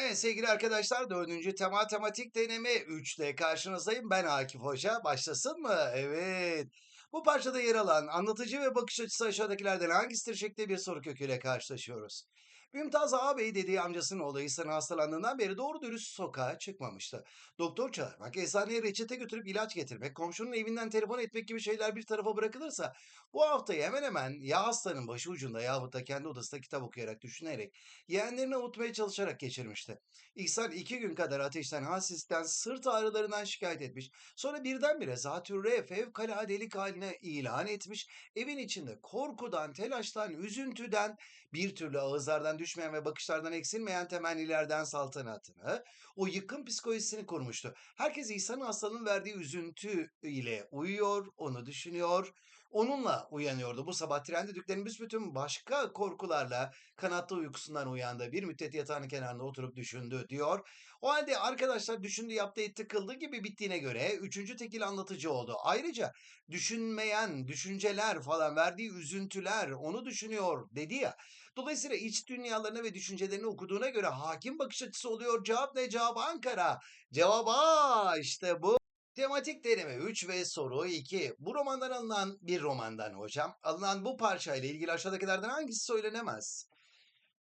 Evet sevgili arkadaşlar 4. tema tematik deneme 3 ile karşınızdayım. Ben Akif Hoca. Başlasın mı? Evet. Bu parçada yer alan anlatıcı ve bakış açısı aşağıdakilerden hangisidir şeklinde bir soru köküyle karşılaşıyoruz. Mümtaz ağabey dediği amcasının oğlu İhsan'ın hastalandığından beri doğru dürüst sokağa çıkmamıştı. Doktor çağırmak, eczaneye reçete götürüp ilaç getirmek, komşunun evinden telefon etmek gibi şeyler bir tarafa bırakılırsa bu haftayı hemen hemen ya hastanın başı ucunda yahut da kendi odasında kitap okuyarak, düşünerek, yeğenlerini avutmaya çalışarak geçirmişti. İhsan iki gün kadar ateşten, halsizlikten, sırt ağrılarından şikayet etmiş. Sonra birdenbire zatürre fevkaladelik haline ilan etmiş. Evin içinde korkudan, telaştan, üzüntüden, bir türlü ağızlardan düşmeyen ve bakışlardan eksilmeyen temennilerden saltanatını, o yıkım psikolojisini kurmuştu. Herkes İhsan'ın hastalığının verdiği üzüntü ile uyuyor, onu düşünüyor, onunla uyanıyordu. Bu sabah trende düdüklerin büsbütün başka korkularla kanatlı uykusundan uyandı. Bir müddet yatağının kenarında oturup düşündü diyor. O halde arkadaşlar düşündü, yaptı, etti, kıldı gibi bittiğine göre üçüncü tekil anlatıcı oldu. Ayrıca düşünmeyen düşünceler falan verdiği üzüntüler onu düşünüyor dedi ya. Dolayısıyla iç dünyalarını ve düşüncelerini okuduğuna göre hakim bakış açısı oluyor. Cevap ne? Cevap Ankara. Cevap A işte bu. Tematik deneme 3 ve soru 2. Bu romandan alınan bir romandan hocam. Alınan bu parçayla ilgili aşağıdakilerden hangisi söylenemez?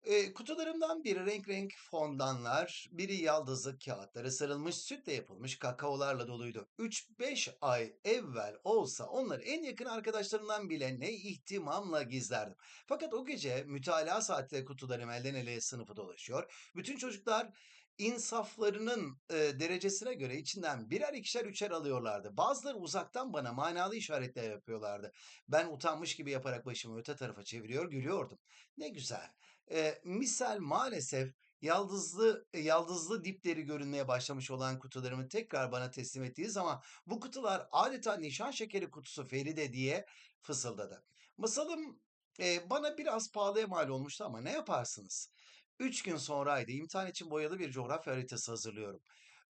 E, kutularımdan biri renk renk fondanlar, biri yaldızlık kağıtları sarılmış sütle yapılmış kakaolarla doluydu. 3-5 ay evvel olsa onları en yakın arkadaşlarımdan bile ne ihtimamla gizlerdim. Fakat o gece mütalaa saatinde kutularım elden ele sınıfı dolaşıyor. Bütün çocuklar insaflarının e, derecesine göre içinden birer ikişer üçer alıyorlardı. Bazıları uzaktan bana manalı işaretler yapıyorlardı. Ben utanmış gibi yaparak başımı öte tarafa çeviriyor, gülüyordum. Ne güzel. E, misal maalesef yaldızlı e, yaldızlı dipleri görünmeye başlamış olan kutularımı tekrar bana teslim ettiği zaman bu kutular adeta nişan şekeri kutusu Feride diye fısıldadı. Masalım e, bana biraz pahalıya mal olmuştu ama ne yaparsınız? Üç gün sonraydı. İmtihan için boyalı bir coğrafya haritası hazırlıyorum.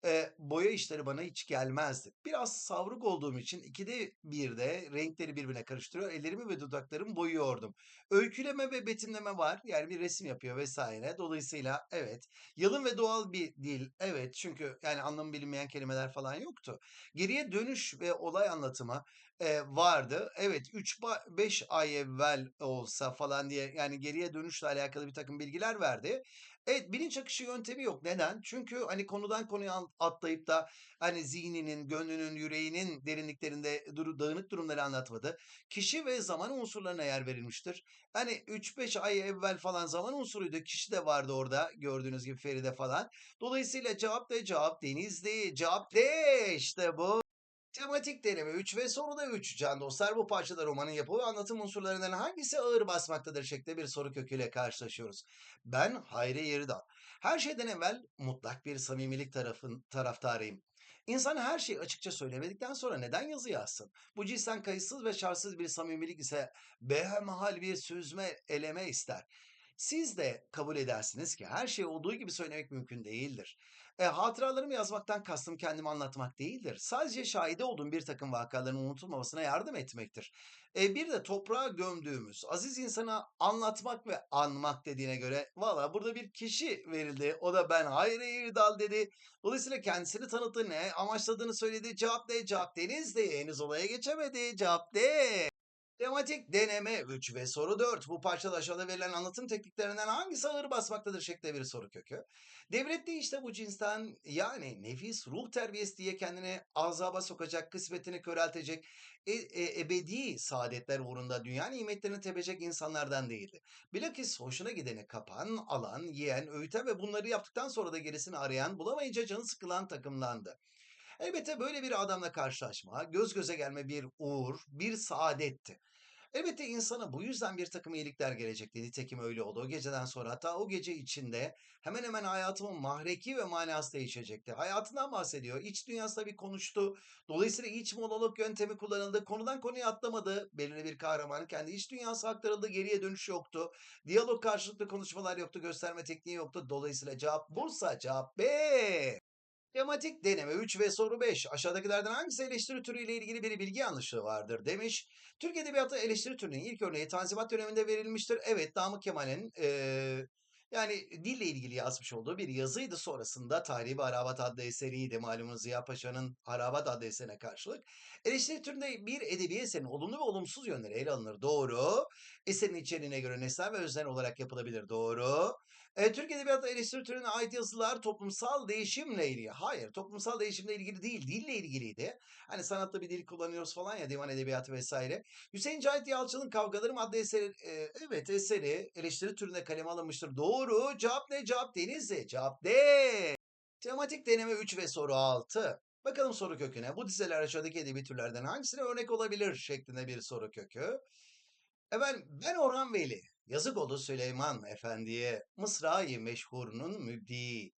Eee, boya işleri bana hiç gelmezdi. Biraz savruk olduğum için ikide birde renkleri birbirine karıştırıyor, ellerimi ve dudaklarımı boyuyordum. Öyküleme ve betimleme var. Yani bir resim yapıyor vesaire. Dolayısıyla evet. Yalın ve doğal bir dil. Evet. Çünkü yani anlamı bilinmeyen kelimeler falan yoktu. Geriye dönüş ve olay anlatımı eee, vardı. Evet 3-5 ay evvel olsa falan diye yani geriye dönüşle alakalı bir takım bilgiler verdi. Evet, bilinç akışı yöntemi yok. Neden? Çünkü hani konudan konuya atlayıp da hani zihninin, gönlünün, yüreğinin derinliklerinde duru, dağınık durumları anlatmadı. Kişi ve zaman unsurlarına yer verilmiştir. Hani 3-5 ay evvel falan zaman unsuruydu. Kişi de vardı orada gördüğünüz gibi Feride falan. Dolayısıyla cevap da cevap Denizli. Cevap D işte bu. Tematik deneme 3 ve soruda 3. Can dostlar bu parçada romanın yapı ve anlatım unsurlarından hangisi ağır basmaktadır şeklinde bir soru köküyle karşılaşıyoruz. Ben Hayri Yeridal. Her şeyden evvel mutlak bir samimilik tarafın taraftarıyım. İnsan her şeyi açıkça söylemedikten sonra neden yazı yazsın? Bu cinsten kayıtsız ve şartsız bir samimilik ise behemhal bir süzme eleme ister. Siz de kabul edersiniz ki her şeyi olduğu gibi söylemek mümkün değildir. E, hatıralarımı yazmaktan kastım kendimi anlatmak değildir. Sadece şahide olduğum bir takım vakaların unutulmamasına yardım etmektir. E, bir de toprağa gömdüğümüz aziz insana anlatmak ve anmak dediğine göre valla burada bir kişi verildi. O da ben Hayri Yerdal dedi. Dolayısıyla kendisini tanıttı ne amaçladığını söyledi. Cevap D. Cevap Deniz'di. Henüz olaya geçemedi. Cevap D. Tematik deneme 3 ve soru 4. Bu parçada aşağıda verilen anlatım tekniklerinden hangisi ağır basmaktadır şeklinde bir soru kökü. Devlette işte bu cinsten yani nefis ruh terbiyesi diye kendini azaba sokacak, kısmetini köreltecek, e- e- ebedi saadetler uğrunda dünya nimetlerini tepecek insanlardan değildi. Bilakis hoşuna gideni kapan, alan, yiyen, öğüten ve bunları yaptıktan sonra da gerisini arayan, bulamayınca canı sıkılan takımlandı. Elbette böyle bir adamla karşılaşma, göz göze gelme bir uğur, bir saadetti. Elbette insana bu yüzden bir takım iyilikler gelecekti. Nitekim öyle oldu. O geceden sonra hatta o gece içinde hemen hemen hayatımın mahreki ve manası değişecekti. Hayatından bahsediyor. İç dünyasında bir konuştu. Dolayısıyla iç monolog yöntemi kullanıldı. Konudan konuya atlamadı. Belirli bir kahramanın kendi iç dünyası aktarıldı. Geriye dönüş yoktu. Diyalog karşılıklı konuşmalar yoktu. Gösterme tekniği yoktu. Dolayısıyla cevap Bursa. Cevap B. Tematik deneme 3 ve soru 5. Aşağıdakilerden hangisi eleştiri türüyle ilgili bir bilgi yanlışlığı vardır demiş. Türk Edebiyatı eleştiri türünün ilk örneği Tanzimat döneminde verilmiştir. Evet Namık Kemal'in eee, Yani dille ilgili yazmış olduğu bir yazıydı. Sonrasında Tahribi Arabat adlı eseriydi. Malumunuz Ziya Paşa'nın Arabat adlı eserine karşılık. Eleştiri türünde bir edebi eserin olumlu ve olumsuz yönleri ele alınır. Doğru. Eserin içeriğine göre nesnel ve öznel olarak yapılabilir. Doğru. E, Türk Edebiyatı eleştiri türüne ait yazılar toplumsal değişimle ilgili. Hayır, toplumsal değişimle ilgili değil, dille ilgiliydi. Hani sanatta bir dil kullanıyoruz falan ya, divan edebiyatı vesaire. Hüseyin Cahit Yalçın'ın Kavgalarım adlı eseri, e, evet eseri eleştiri türünde kaleme alınmıştır. Doğru. Cevap ne? Cevap Denizli. Cevap D. Tematik deneme 3 ve soru 6. Bakalım soru köküne. Bu dizeler aşağıdaki edebi türlerden hangisine örnek olabilir şeklinde bir soru kökü. Efendim ben Orhan Veli. Yazık oldu Süleyman Efendi'ye. Mısra-i meşhurunun mübdi.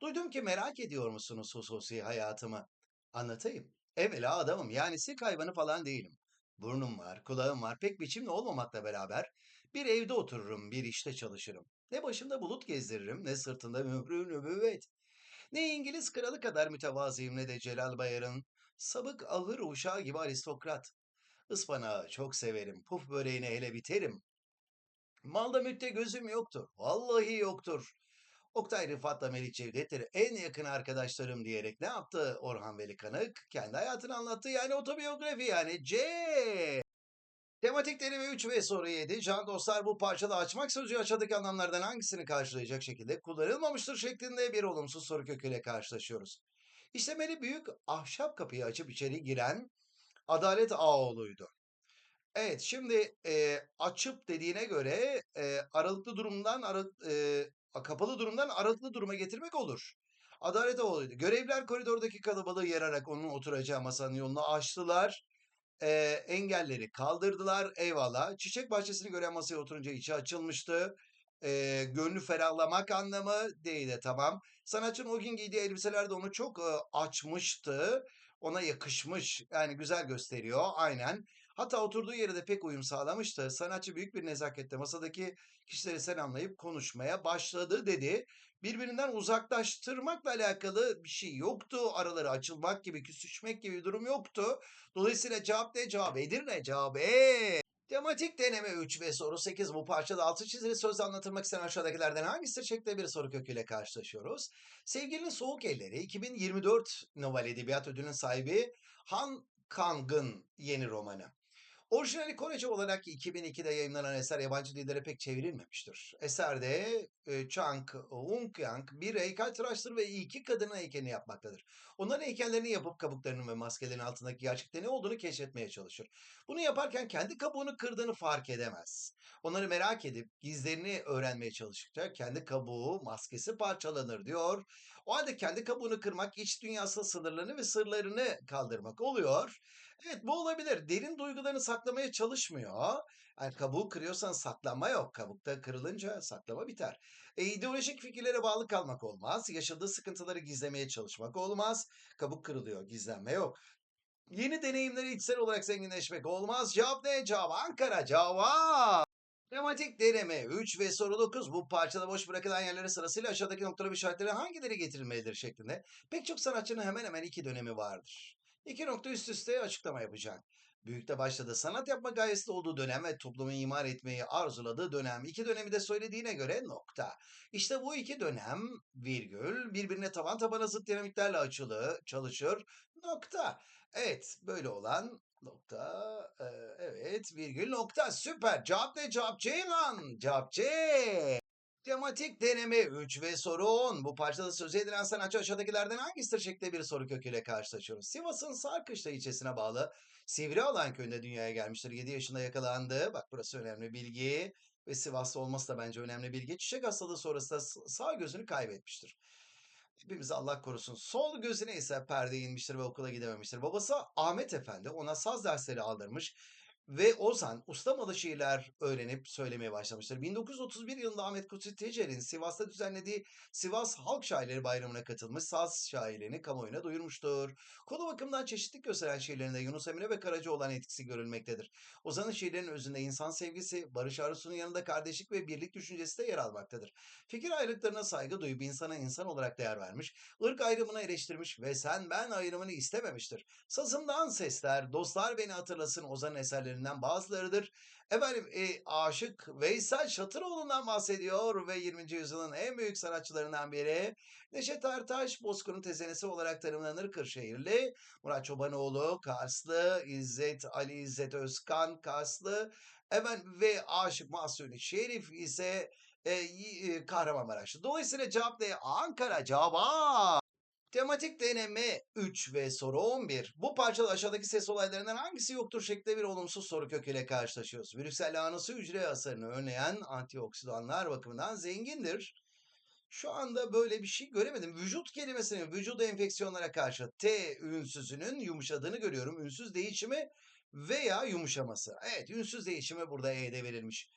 Duydum ki merak ediyor musunuz hususi hayatımı? Anlatayım. Evvela adamım yani sirk hayvanı falan değilim. Burnum var, kulağım var, pek biçimli olmamakla beraber bir evde otururum, bir işte çalışırım. Ne başımda bulut gezdiririm, ne sırtında mührü nübüvvet. Ne İngiliz kralı kadar mütevazıyım ne de Celal Bayar'ın sabık ahır uşağı gibi aristokrat. Ispanağı çok severim, puf böreğine hele biterim. Malda mütte gözüm yoktur, vallahi yoktur. Oktay Rıfat'la Melih Cevdet'tir en yakın arkadaşlarım diyerek ne yaptı Orhan Veli Kanık? Kendi hayatını anlattı yani otobiyografi yani C. Tematik deneme 3 ve soru 7. Can dostlar bu parçada açmak sözcüğü aşağıdaki anlamlardan hangisini karşılayacak şekilde kullanılmamıştır şeklinde bir olumsuz soru köküyle karşılaşıyoruz. İşlemeli büyük ahşap kapıyı açıp içeri giren Adalet Ağoğlu'ydu. Evet şimdi e, açıp dediğine göre e, aralıklı durumdan ara, e, kapalı durumdan aralıklı duruma getirmek olur. Adalet Ağoğlu'ydu. Görevliler koridordaki kalabalığı yararak onun oturacağı masanın yolunu açtılar. E, engelleri kaldırdılar. Eyvallah. Çiçek bahçesini gören masaya oturunca içi açılmıştı. E, gönlü ferahlamak anlamı değil de tamam. Sanatçının o gün giydiği elbiseler de onu çok e, açmıştı. Ona yakışmış. Yani güzel gösteriyor. Aynen. Hatta oturduğu yere de pek uyum sağlamıştı. Sanatçı büyük bir nezaketle masadaki kişileri selamlayıp konuşmaya başladı dedi. Birbirinden uzaklaştırmakla alakalı bir şey yoktu. Araları açılmak gibi, küsüşmek gibi bir durum yoktu. Dolayısıyla cevap ne? Cevap Edirne. Cevap E. Tematik deneme 3 ve soru 8 bu parçada altı çizili sözle anlatılmak istenen aşağıdakilerden hangisidir şeklinde bir soru köküyle karşılaşıyoruz. Sevgilinin Soğuk Elleri 2024 Nobel Edebiyat Ödülü'nün sahibi Han Kang'ın yeni romanı. Orijinali Korece olarak 2002'de yayınlanan eser yabancı dillere pek çevrilmemiştir. Eserde e, Chang Woo-kyung bir heykeltıraştır ve iki kadının heykelini yapmaktadır. Onların heykellerini yapıp kabuklarının ve maskelerin altındaki gerçekte ne olduğunu keşfetmeye çalışır. Bunu yaparken kendi kabuğunu kırdığını fark edemez. Onları merak edip gizlerini öğrenmeye çalıştıkça kendi kabuğu, maskesi parçalanır diyor. O halde kendi kabuğunu kırmak iç dünyasının sınırlarını ve sırlarını kaldırmak oluyor. Evet bu olabilir. Derin duygularını saklamaya çalışmıyor. Yani kabuğu kırıyorsan saklanma yok. Kabukta kırılınca saklama biter. E, ideolojik fikirlere bağlı kalmak olmaz. Yaşadığı sıkıntıları gizlemeye çalışmak olmaz. Kabuk kırılıyor, gizlenme yok. Yeni deneyimleri içsel olarak zenginleşmek olmaz. Cevap ne? Cevap Ankara. Cevap. Tematik deneme 3 ve soru 9 bu parçada boş bırakılan yerlere sırasıyla aşağıdaki noktalı işaretleri hangileri getirilmelidir şeklinde. Pek çok sanatçının hemen hemen iki dönemi vardır. İki nokta üst üste açıklama yapacak. Büyükte başladığı sanat yapma gayesinde olduğu dönem ve toplumu imar etmeyi arzuladığı dönem. İki dönemi de söylediğine göre nokta. İşte bu iki dönem virgül birbirine taban tabana zıt dinamiklerle açılı çalışır nokta. Evet böyle olan nokta evet virgül nokta süper. Cevap ne? Cevap C lan. Cevap C. Tematik deneme 3 ve soru 10. Bu parçada söz edilen sanatçı aşağıdakilerden hangisidir şeklinde bir soru köküyle karşılaşıyoruz. Sivas'ın Sarkışla ilçesine bağlı Sivrialan köyünde dünyaya gelmiştir. 7 yaşında yakalandı. Bak burası önemli bilgi. Ve Sivaslı olması da bence önemli bilgi. Çiçek hastalığı sonrasında sağ gözünü kaybetmiştir. Hepimizi Allah korusun. Sol gözüne ise perde inmiştir ve okula gidememiştir. Babası Ahmet Efendi ona saz dersleri aldırmış ve Ozan ustamalı şiirler öğrenip söylemeye başlamıştır. 1931 yılında Ahmet Kutsi Tecer'in Sivas'ta düzenlediği Sivas Halk Şairleri Bayramı'na katılmış saz şairlerini kamuoyuna duyurmuştur. Konu bakımından çeşitlilik gösteren şiirlerinde Yunus Emre ve Karaca olan etkisi görülmektedir. Ozan'ın şiirlerinin özünde insan sevgisi, barış arzusunun yanında kardeşlik ve birlik düşüncesi de yer almaktadır. Fikir ayrılıklarına saygı duyup insana insan olarak değer vermiş, ırk ayrımını eleştirmiş ve sen ben ayrımını istememiştir. Sazımdan sesler, dostlar beni hatırlasın Ozan'ın eserleri eserlerinden bazılarıdır. Efendim e, Aşık Veysel Şatıroğlu'ndan bahsediyor ve 20. yüzyılın en büyük sanatçılarından biri. Neşet Ertaş, Bozkır'ın tezenesi olarak tanımlanır Kırşehirli. Murat Çobanoğlu, Karslı, İzzet Ali İzzet Özkan, Karslı. Efendim ve Aşık Mahsuni Şerif ise e, e, Kahramanmaraşlı. Dolayısıyla cevap ne? Ankara cevap. Tematik deneme 3 ve soru 11. Bu parçada aşağıdaki ses olaylarından hangisi yoktur şeklinde bir olumsuz soru köküyle karşılaşıyoruz. Virüsel lahanası hücre hasarını önleyen antioksidanlar bakımından zengindir. Şu anda böyle bir şey göremedim. Vücut kelimesinin vücuda enfeksiyonlara karşı T ünsüzünün yumuşadığını görüyorum. Ünsüz değişimi veya yumuşaması. Evet ünsüz değişimi burada E'de verilmiş.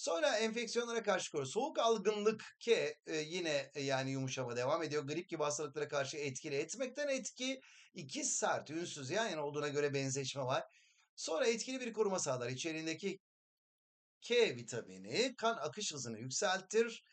Sonra enfeksiyonlara karşı koruyor. Soğuk algınlık ki e, yine e, yani yumuşama devam ediyor. Grip gibi hastalıklara karşı etkili etmekten etki. iki sert ünsüz yan yana olduğuna göre benzeşme var. Sonra etkili bir koruma sağlar. İçeriğindeki K vitamini kan akış hızını yükseltir.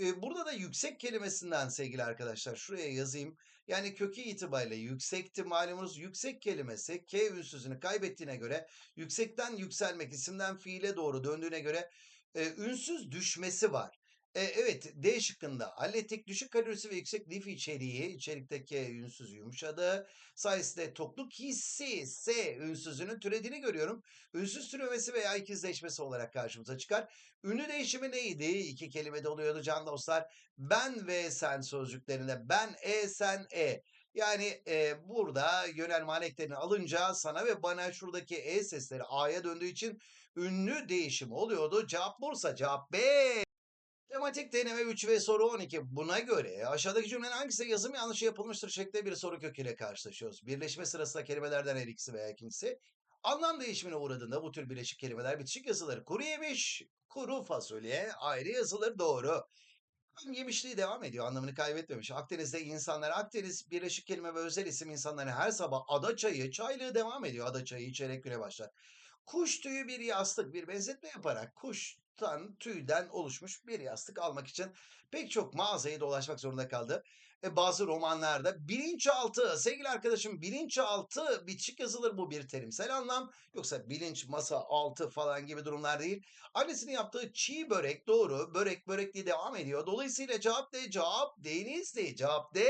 Ee, burada da yüksek kelimesinden sevgili arkadaşlar şuraya yazayım. Yani kökü itibariyle yüksekti malumunuz yüksek kelimesi K ünsüzünü kaybettiğine göre yüksekten yükselmek isimden fiile doğru döndüğüne göre e, ünsüz düşmesi var. E, evet D şıkkında hallettik. Düşük kalorisi ve yüksek lif içeriği içerikteki ünsüz yumuşadı. Sayesinde tokluk hissi S ünsüzünün türediğini görüyorum. Ünsüz türemesi veya ikizleşmesi olarak karşımıza çıkar. Ünlü değişimi neydi? İki kelimede oluyordu can dostlar. Ben ve sen sözcüklerinde ben e sen e. Yani e, burada yönelme eklerini alınca sana ve bana şuradaki e sesleri a'ya döndüğü için ünlü değişim oluyordu. Cevap Bursa cevap B. Tematik deneme 3 ve soru 12. Buna göre aşağıdaki cümlenin hangisi yazım yanlışı yapılmıştır şeklinde bir soru köküyle karşılaşıyoruz. Birleşme sırasında kelimelerden her ikisi veya ikincisi. Anlam değişimine uğradığında bu tür birleşik kelimeler bitişik yazılır. Kuru yemiş, kuru fasulye ayrı yazılır doğru. Yemişliği devam ediyor anlamını kaybetmemiş. Akdeniz'de insanlar Akdeniz birleşik kelime ve özel isim insanları her sabah ada çayı, çaylığı devam ediyor. Ada çayı içerek güne başlar. Kuş tüyü bir yastık bir benzetme yaparak kuştan tüyden oluşmuş bir yastık almak için pek çok mağazayı dolaşmak zorunda kaldı. E, bazı romanlarda bilinçaltı sevgili arkadaşım bilinçaltı bitişik yazılır bu bir terimsel anlam yoksa bilinç masa altı falan gibi durumlar değil. Annesinin yaptığı çiğ börek doğru börek börek diye devam ediyor. Dolayısıyla cevap D cevap Denizli cevap D.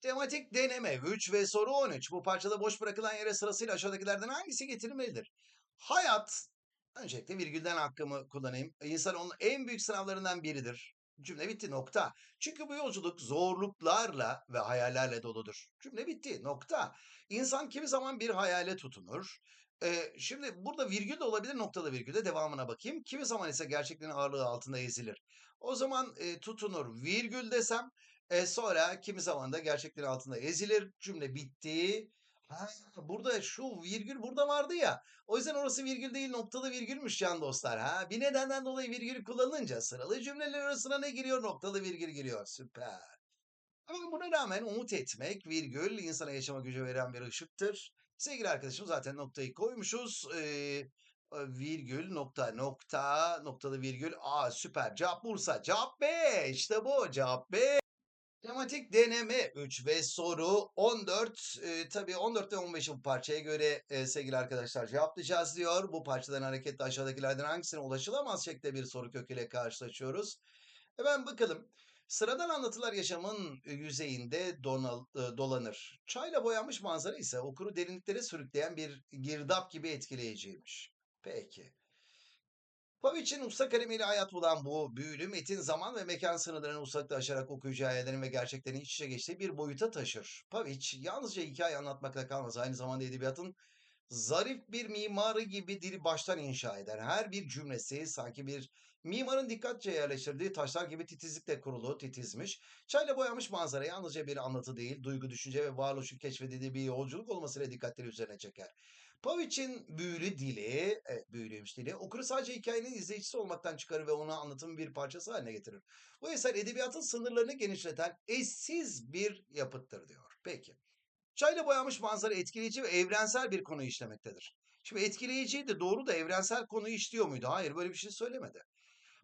Tematik deneme 3 ve soru 13. Bu parçada boş bırakılan yere sırasıyla aşağıdakilerden hangisi getirilmelidir? Hayat, öncelikle virgülden hakkımı kullanayım. İnsan onun en büyük sınavlarından biridir. Cümle bitti nokta. Çünkü bu yolculuk zorluklarla ve hayallerle doludur. Cümle bitti nokta. İnsan kimi zaman bir hayale tutunur. Ee, şimdi burada virgül de olabilir noktalı virgül de devamına bakayım. Kimi zaman ise gerçekliğin ağırlığı altında ezilir. O zaman e, tutunur virgül desem e, sonra kimi zaman da gerçekliğin altında ezilir. Cümle bitti. Ha, burada şu virgül burada vardı ya. O yüzden orası virgül değil noktalı virgülmüş can dostlar. Ha, bir nedenden dolayı virgül kullanılınca sıralı cümleler arasına ne giriyor? Noktalı virgül giriyor. Süper. Ama buna rağmen umut etmek, virgül insana yaşama gücü veren bir ışıktır. Sevgili arkadaşım zaten noktayı koymuşuz. Ee, virgül nokta nokta noktalı virgül. Aa süper. Cevap Bursa. Cevap B. İşte bu. Cevap B. Tematik deneme 3 ve soru 14. E, tabii 14 ve 15 bu parçaya göre e, sevgili arkadaşlar cevaplayacağız diyor. Bu parçadan hareketle aşağıdakilerden hangisine ulaşılamaz şeklinde bir soru köküyle karşılaşıyoruz. Hemen bakalım. Sıradan anlatılar yaşamın yüzeyinde donal, e, dolanır. Çayla boyanmış manzara ise okuru derinliklere sürükleyen bir girdap gibi etkileyiciymiş. Peki. Paviç'in usta kalemiyle hayat bulan bu büyülü metin zaman ve mekan sınırlarını ustalıkla aşarak okuyucu hayallerin ve gerçeklerin iç içe geçtiği bir boyuta taşır. Paviç yalnızca hikaye anlatmakla kalmaz aynı zamanda edebiyatın zarif bir mimarı gibi dili baştan inşa eder. Her bir cümlesi sanki bir mimarın dikkatçe yerleştirdiği taşlar gibi titizlikle kurulu, titizmiş. Çayla boyanmış manzara yalnızca bir anlatı değil, duygu, düşünce ve varoluşu keşfedildiği bir yolculuk olmasıyla dikkatleri üzerine çeker. Paviç'in büyülü dili, evet büyülüymüş dili, okuru sadece hikayenin izleyicisi olmaktan çıkarır ve onu anlatımın bir parçası haline getirir. Bu eser edebiyatın sınırlarını genişleten eşsiz bir yapıttır diyor. Peki. Çayla boyanmış manzara etkileyici ve evrensel bir konuyu işlemektedir. Şimdi etkileyiciydi doğru da evrensel konuyu işliyor muydu? Hayır böyle bir şey söylemedi.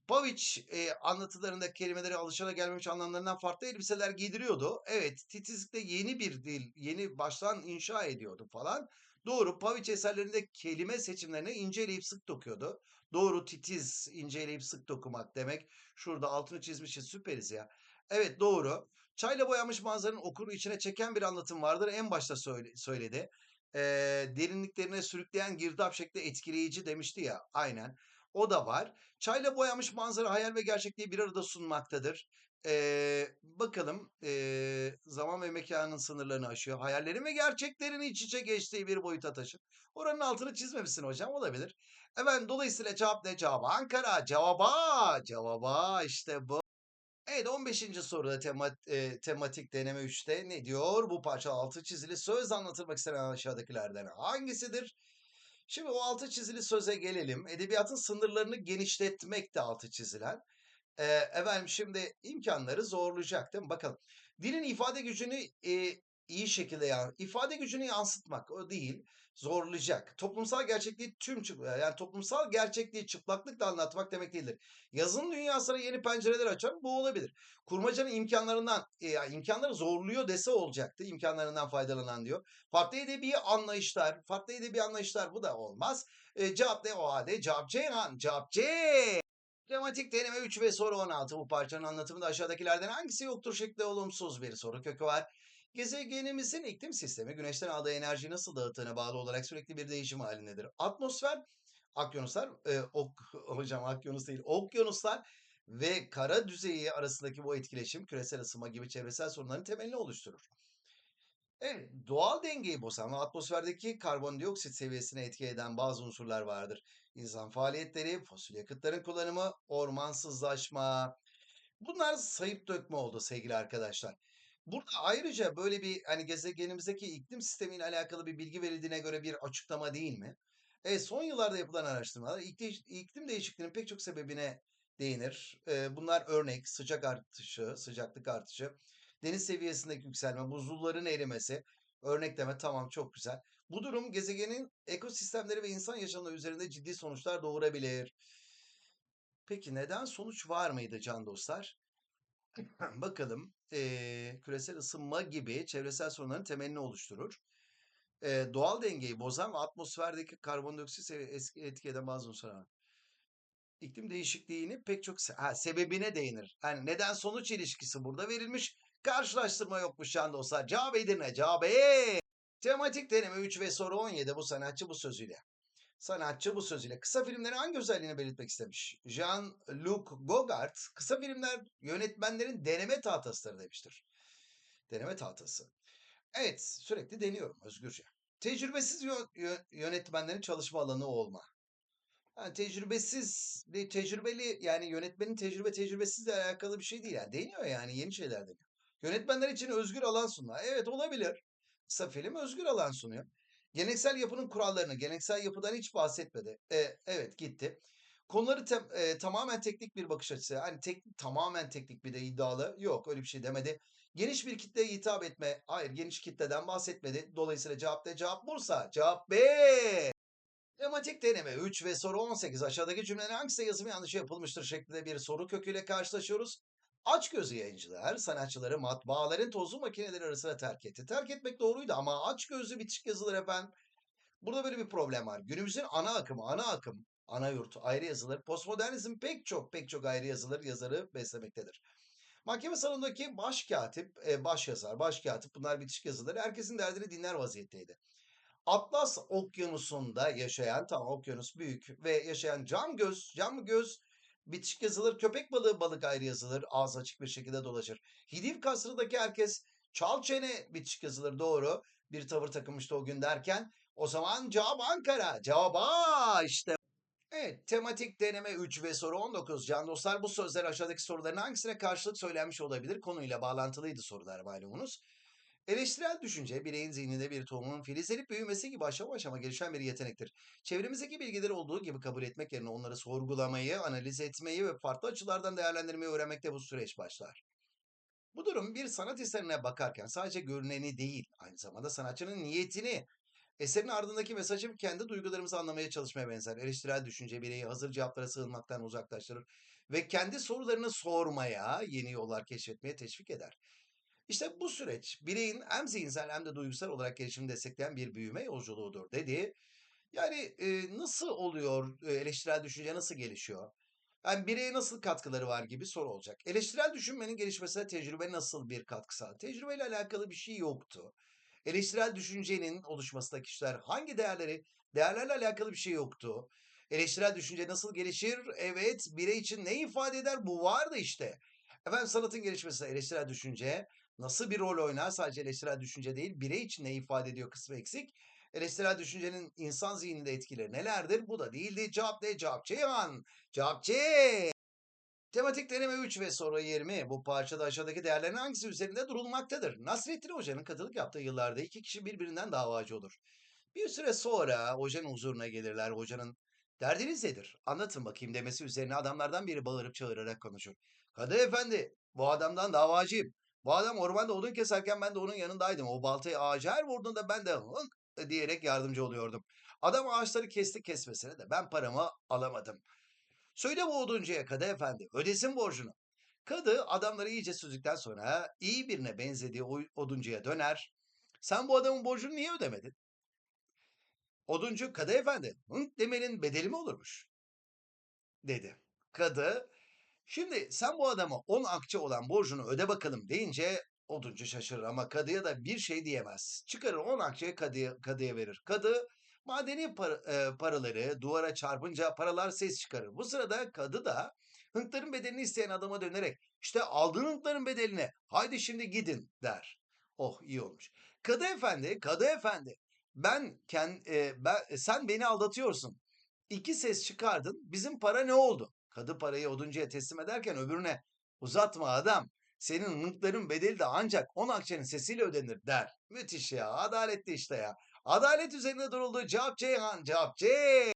Paviç e, anlatılarında kelimeleri alışılagelmemiş anlamlarından farklı elbiseler giydiriyordu. Evet titizlikle yeni bir dil, yeni baştan inşa ediyordu falan. Doğru. Paviç eserlerinde kelime seçimlerini inceleyip sık dokuyordu. Doğru. Titiz, inceleyip sık dokumak demek. Şurada altını çizmişiz. Süperiz ya. Evet doğru. Çayla boyanmış manzaranın okuru içine çeken bir anlatım vardır. En başta söyle- söyledi. Ee, derinliklerine sürükleyen girdap şekli etkileyici demişti ya. Aynen. O da var. Çayla boyanmış manzara hayal ve gerçekliği bir arada sunmaktadır. Ee, bakalım ee, zaman ve mekanın sınırlarını aşıyor. Hayallerin ve gerçeklerin iç içe geçtiği bir boyuta taşır. Oranın altını çizmemişsin hocam olabilir. Evet dolayısıyla cevap ne? Cevap Ankara. Cevaba. Cevaba işte bu. Evet 15. soruda tema, e, tematik deneme 3'te ne diyor? Bu parça altı çizili söz anlatılmak istenen aşağıdakilerden hangisidir? Şimdi o altı çizili söze gelelim. Edebiyatın sınırlarını genişletmek de altı çizilen. Ee, efendim şimdi imkanları zorlayacak değil mi? Bakalım. Dilin ifade gücünü e, iyi şekilde ya ifade gücünü yansıtmak o değil zorlayacak. Toplumsal gerçekliği tüm çıp- yani toplumsal gerçekliği çıplaklıkla anlatmak demek değildir. Yazın dünyasına yeni pencereler açan bu olabilir. Kurmacanın imkanlarından e, yani imkanları zorluyor dese olacaktı. İmkanlarından faydalanan diyor. Farklı edebi anlayışlar, farklı edebi anlayışlar bu da olmaz. E, cevap ne o halde? Cevap Ceyhan. Cevap C. Tematik deneme 3 ve soru 16 bu parçanın anlatımında aşağıdakilerden hangisi yoktur şeklinde olumsuz bir soru kökü var. Gezegenimizin iklim sistemi güneşten aldığı enerjiyi nasıl dağıttığına bağlı olarak sürekli bir değişim halindedir. Atmosfer, okyanuslar, e, ok, hocam okyanus değil, okyanuslar ve kara düzeyi arasındaki bu etkileşim küresel ısınma gibi çevresel sorunların temelini oluşturur. Evet, doğal dengeyi bozan ve atmosferdeki karbondioksit seviyesine etki eden bazı unsurlar vardır. İnsan faaliyetleri, fosil yakıtların kullanımı, ormansızlaşma. Bunlar sayıp dökme oldu sevgili arkadaşlar. Burada ayrıca böyle bir hani gezegenimizdeki iklim sistemiyle alakalı bir bilgi verildiğine göre bir açıklama değil mi? Evet, son yıllarda yapılan araştırmalar iklim, değişikliğinin pek çok sebebine değinir. Ee, bunlar örnek sıcak artışı, sıcaklık artışı, deniz seviyesindeki yükselme, buzulların erimesi. Örnekleme tamam çok güzel. Bu durum gezegenin ekosistemleri ve insan yaşamları üzerinde ciddi sonuçlar doğurabilir. Peki neden sonuç var mıydı can dostlar? Bakalım eee, küresel ısınma gibi çevresel sorunların temelini oluşturur. Eee, doğal dengeyi bozan ve atmosferdeki karbondioksit etki eden bazı unsurlar. İklim değişikliğini pek çok se- ha, sebebine değinir. Yani neden sonuç ilişkisi burada verilmiş. Karşılaştırma yokmuş can dostlar. Cevap Edirne. Cevap E. Tematik deneme 3 ve soru 17 bu sanatçı bu sözüyle. Sanatçı bu sözüyle kısa filmlerin hangi özelliğini belirtmek istemiş? Jean-Luc Godard kısa filmler yönetmenlerin deneme tahtasıdır demiştir. Deneme tahtası. Evet sürekli deniyorum özgürce. Tecrübesiz yö- yö- yönetmenlerin çalışma alanı olma. Yani tecrübesiz tecrübeli yani yönetmenin tecrübe tecrübesizle alakalı bir şey değil. Yani deniyor yani yeni şeyler deniyor. Yönetmenler için özgür alan sunma. Evet olabilir. Kısa film özgür alan sunuyor. Geleneksel yapının kurallarını, geleneksel yapıdan hiç bahsetmedi. E, evet gitti. Konuları tem- e, tamamen teknik bir bakış açısı. Hani tek, tamamen teknik bir de iddialı. Yok öyle bir şey demedi. Geniş bir kitleye hitap etme. Hayır geniş kitleden bahsetmedi. Dolayısıyla cevap da cevap Bursa. Cevap B. Tematik deneme 3 ve soru 18 aşağıdaki cümlelerin hangisi yazım yanlışı yapılmıştır şeklinde bir soru köküyle karşılaşıyoruz. Açgözlü yayıncılar sanatçıları matbaaların tozlu makineleri arasına terk etti. Terk etmek doğruydu ama açgözlü bitişik yazılır efendim. Burada böyle bir problem var. Günümüzün ana akımı, ana akım, ana yurt ayrı yazılır. Postmodernizm pek çok pek çok ayrı yazılır, yazarı beslemektedir. Mahkeme salonundaki baş katip, e, baş yazar, baş katip bunlar bitişik yazıları herkesin derdini dinler vaziyetteydi. Atlas Okyanusu'nda yaşayan, tamam okyanus büyük ve yaşayan cam göz, cam göz bitişik yazılır. Köpek balığı balık ayrı yazılır. Ağzı açık bir şekilde dolaşır. Hidiv kasrındaki herkes çal çene bitişik yazılır. Doğru. Bir tavır takılmıştı o gün derken. O zaman cevap Ankara. Cevap işte. Evet, tematik deneme 3 ve soru 19. Can dostlar bu sözler aşağıdaki soruların hangisine karşılık söylenmiş olabilir? Konuyla bağlantılıydı sorular malumunuz. Eleştirel düşünce bireyin zihninde bir tohumun filizlenip büyümesi gibi aşama aşama gelişen bir yetenektir. Çevremizdeki bilgileri olduğu gibi kabul etmek yerine onları sorgulamayı, analiz etmeyi ve farklı açılardan değerlendirmeyi öğrenmekte bu süreç başlar. Bu durum bir sanat eserine bakarken sadece görüneni değil, aynı zamanda sanatçının niyetini, eserin ardındaki mesajı kendi duygularımızı anlamaya çalışmaya benzer. Eleştirel düşünce bireyi hazır cevaplara sığınmaktan uzaklaştırır ve kendi sorularını sormaya, yeni yollar keşfetmeye teşvik eder. İşte bu süreç bireyin hem zihinsel hem de duygusal olarak gelişimini destekleyen bir büyüme yolculuğudur dedi. Yani, eee, nasıl oluyor, eee, eleştirel düşünce nasıl gelişiyor? Yani, bireye nasıl katkıları var gibi soru olacak. Eleştirel düşünmenin gelişmesine tecrübe nasıl bir katkı sağladı? Tecrübeyle alakalı bir şey yoktu. Eleştirel düşüncenin oluşmasında kişiler hangi değerleri değerlerle alakalı bir şey yoktu. Eleştirel düşünce nasıl gelişir? Evet, birey için ne ifade eder? Bu vardı işte. Efendim, sanatın gelişmesinde eleştirel düşünce nasıl bir rol oynar? Sadece eleştirel düşünce değil, birey için ne ifade ediyor kısmı eksik. Eleştirel düşüncenin insan zihninde etkileri nelerdir? Bu da değildi. Cevap ne? Cevap Ceyhan. Cevap C. Tematik deneme 3 ve soru 20. Bu parçada aşağıdaki değerlerin hangisi üzerinde durulmaktadır? Nasrettin Hoca'nın katılık yaptığı yıllarda iki kişi birbirinden davacı olur. Bir süre sonra hocanın huzuruna gelirler. Hocanın derdiniz nedir? Anlatın bakayım demesi üzerine adamlardan biri bağırıp çağırarak konuşur. Kadı efendi, bu adamdan davacıyım. Bu adam ormanda odun keserken ben de onun yanındaydım. O baltayı ağaca her vurduğunda ben de hınk diyerek yardımcı oluyordum. Adam ağaçları kesti kesmesine de ben paramı alamadım. Söyle bu oduncuya kadı efendi, ödesin borcunu. Kadı adamları iyice süzdükten sonra iyi birine benzediği oduncuya döner. Sen bu adamın borcunu niye ödemedin? Oduncu kadı efendi, hınk demenin bedeli mi olurmuş? Dedi. Kadı, şimdi sen bu adama 10 akçe olan borcunu öde bakalım deyince oduncu şaşırır ama kadıya da bir şey diyemez. Çıkarır 10 akçeyi kadıya, kadıya verir. Kadı madeni para- e, paraları duvara çarpınca paralar ses çıkarır. Bu sırada kadı da hınkların bedelini isteyen adama dönerek işte aldığın hınkların bedeline haydi şimdi gidin der. Oh iyi olmuş. Kadı efendi, kadı efendi ben, ken, e, ben sen beni aldatıyorsun. İki ses çıkardın. Bizim para ne oldu? Kadı parayı oduncuya teslim ederken öbürüne uzatma adam. Senin mıkların bedeli de ancak 10 akçenin sesiyle ödenir der. Müthiş ya. Adaletli işte ya. Adalet üzerine duruldu. Cevap Ceyhan. Cevap C.